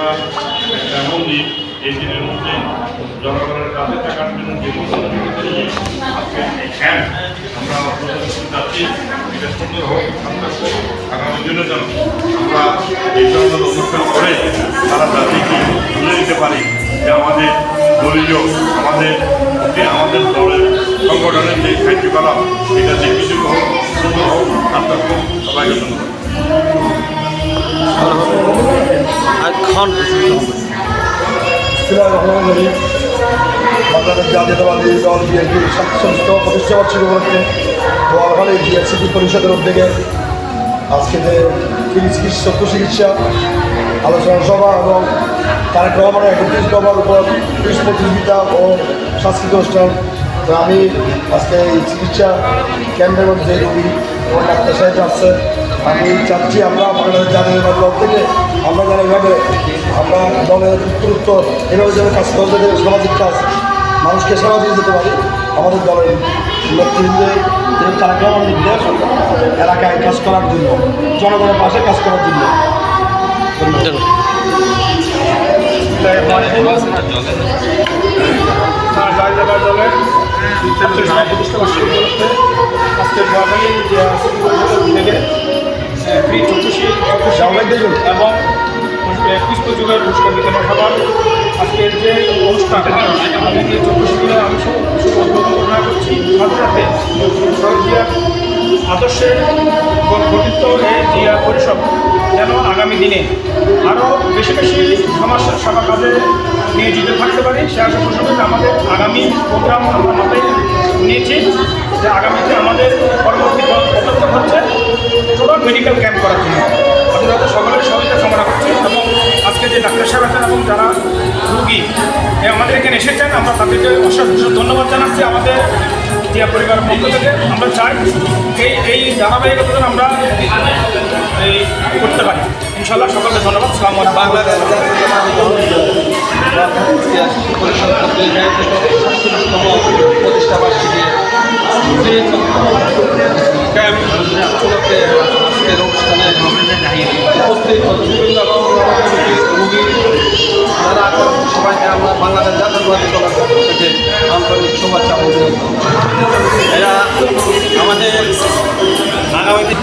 সেবা একটা মন্দির এই দিনের মধ্যে জনগণের কাছে থাকার জন্য যে আমরা যাচ্ছি, এটা সুন্দর হোক আগামী দিনে যেন আমরা এই ধরনের অনুষ্ঠান করে তারা জাতিকে তুলে দিতে পারি যে আমাদের দলীয়, আমাদের আমাদের দলের সংগঠনের যে কার্যকলাপ, এটা যে কিছু হোক, সুন্দর হোক জন্য সবাইকে ধন্যবাদ। এখন বাংলাদেশ জাতীয়তাবাদী দল বিএনপির সংস্থ প্রতিষ্ঠা বার্ষিকী পরিষদের উদ্যোগে আজকে যে চিকিৎসা চিকিৎসা আলোচনা সভা এবং তারেক রহমানের একত্রিশ দফার উপর কুইজ প্রতিযোগিতা ও সাংস্কৃতিক অনুষ্ঠান আমি আজকে এই চিকিৎসা কেন্দ্রের মধ্যে রোগী এবং ডাক্তার সাহেব আসছে আমি চাচ্ছি আমরা বাংলাদেশ জাতীয়তাবাদী দল থেকে আমরা যেন এভাবে আমরা দলের উত্তরোত্তর এভাবে যেন কাজ করতে দেবে সামাজিক কাজ, মানুষকে সেবা দিয়ে যেতে পারি, আমাদের দলের নেতৃত্বে যে তারা গ্রামের নির্দেশ এলাকায় কাজ করার জন্য, জনগণের পাশে কাজ করার জন্য। চক্ষুষী এবং কুইজ প্রতিযোগিতার পুরস্কার বিতরণ সভার আজকের যে অনুষ্ঠান আমি যে চক্ষুষীগুলো আমি ঘোষণা করছি। সাথে সাথে সরজিয়া আদর্শে গঠিত এই জিয়া পরিষদ যেন আগামী দিনে আরও বেশি বেশি সমাজ সেবা কাজে নিয়োজিত থাকতে পারি, সে আশা পোষণে আমাদের আগামী প্রোগ্রাম আমরা মাথায় নিয়েছি যে আগামীতে আমাদের পরবর্তী পদক্ষেপ হচ্ছে টোটাল মেডিকেল ক্যাম্প করার জন্য। আপনাদের সকলের সহযোগিতা কামনা করছি। তাদেরকে অসংখ্য ধন্যবাদ জানাচ্ছি আমাদের জিয়া পরিবারের পক্ষ থেকে। আমরা চাই এই এই ধারাবাহিকতা আমরা এই করতে পারি। ইনশাল্লাহ সকলকে ধন্যবাদ। সালাম বাংলাদেশ প্রতিষ্ঠা বার্ষিকী উপস্থিত বিভিন্ন বাচ্চা এরা আমাদের আগামীতে